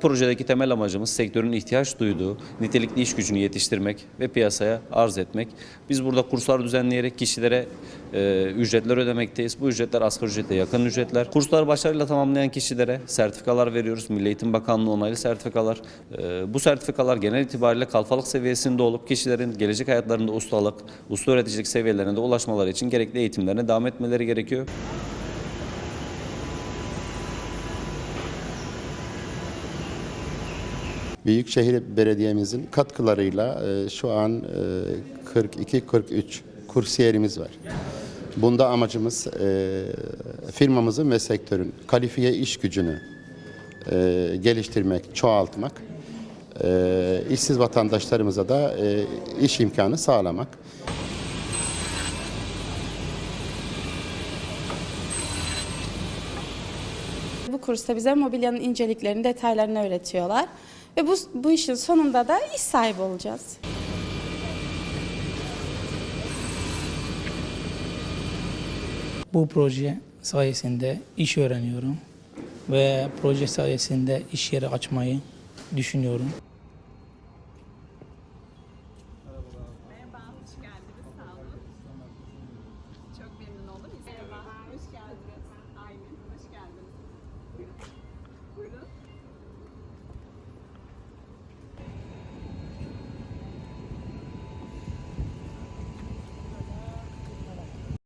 projedeki temel amacımız sektörün ihtiyaç duyduğu nitelikli iş gücünü yetiştirmek ve piyasaya arz etmek. Biz burada kurslar düzenleyerek kişilere e, ücretler ödemekteyiz. Bu ücretler asgari ücrete yakın ücretler. Kursları başarıyla tamamlayan kişilere sertifikalar veriyoruz. Milli Eğitim Bakanlığı onaylı sertifikalar. E, bu sertifikalar genel itibariyle kalfalık seviyesinde olup kişilerin gelecek hayatlarında ustalık, usta öğreticilik seviyelerine de ulaşmaları için gerekli eğitimlerine devam etmeleri gerekiyor. Büyükşehir Belediye'mizin katkılarıyla e, şu an e, 42-43 kursiyerimiz var. Bunda amacımız e, firmamızın ve sektörün kalifiye iş gücünü e, geliştirmek, çoğaltmak, e, işsiz vatandaşlarımıza da e, iş imkanı sağlamak. Bu kursta bize mobilyanın inceliklerini, detaylarını öğretiyorlar. Ve bu, bu işin sonunda da iş sahibi olacağız. Bu proje sayesinde iş öğreniyorum ve proje sayesinde iş yeri açmayı düşünüyorum. Merhaba, hoş geldiniz. Çok memnun oldum. Merhaba, hoş geldiniz.